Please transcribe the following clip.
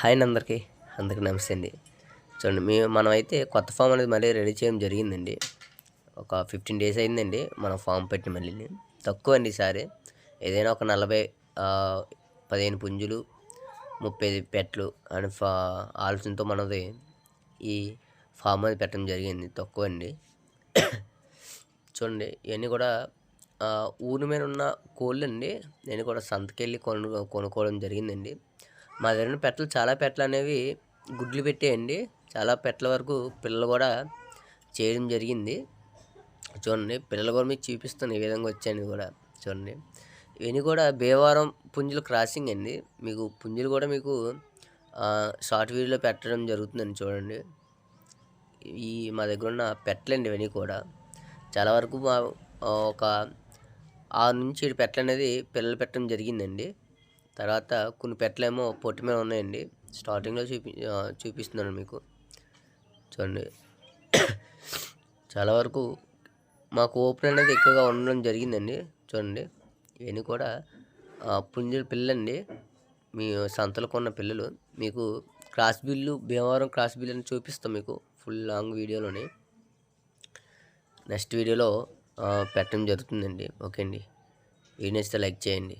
Hi అండి అందరికీ. అందరికీ నమస్తే అండి. చూడండి మేము మనమైతే కొత్త ఫామ్ అనేది మళ్ళీ రెడీ చేయడం జరిగిందండి. ఒక ఫిఫ్టీన్ డేస్ అయిందండి మనం ఫామ్ పెట్టి మళ్ళీ. తక్కువ అండి ఈసారి. ఏదైనా ఒక నలభై పదిహేను పుంజులు ముప్పై పెట్టలు అని ఫా ఆలోచనతో మనది ఈ ఫామ్ అనేది పెట్టడం జరిగింది. తక్కువ అండి. చూడండి ఇవన్నీ కూడా ఊరి మీద ఉన్న కోళ్ళు అండి. నేను కూడా సంతకెళ్ళి కొను కొనుక్కోవడం జరిగిందండి. మా దగ్గర ఉన్న పెట్టలు చాలా పెట్టలు అనేవి గుడ్లు పెట్టేయండి. చాలా పెట్టల వరకు పిల్లలు కూడా చేయడం జరిగింది. చూడండి పిల్లలు కూడా మీకు చూపిస్తాను ఏ విధంగా వచ్చాయని కూడా. చూడండి. ఇవన్నీ కూడా భీమవరం పుంజులు క్రాసింగ్ అండి. మీకు పుంజులు కూడా మీకు షార్ట్ వీడియోలో పెట్టడం జరుగుతుందండి చూడండి. ఈ మా దగ్గర ఉన్న పెట్టలండి ఇవన్నీ కూడా. చాలా వరకు మా ఒక ఆరు నుంచి ఏడు పెట్టలు అనేది పిల్లలు పెట్టడం జరిగిందండి. తర్వాత కొన్ని పెట్టలేమో పొట్టి మీద ఉన్నాయండి. స్టార్టింగ్లో చూపి చూపిస్తున్నాను మీకు. చూడండి. చాలా వరకు మాకు ఓపెన్ అనేది ఎక్కువగా ఉండడం జరిగిందండి. చూడండి. ఇవన్నీ కూడా పుంజుల పిల్లండి. మీ సంతలో కొన్న పిల్లలు. మీకు cross bill Bhimavaram cross bill అని చూపిస్తాం మీకు ఫుల్ లాంగ్ వీడియోలోని. నెక్స్ట్ వీడియోలో పెట్టడం జరుగుతుందండి. ఓకే అండి. వీడియో నచ్చితే లైక్ చేయండి.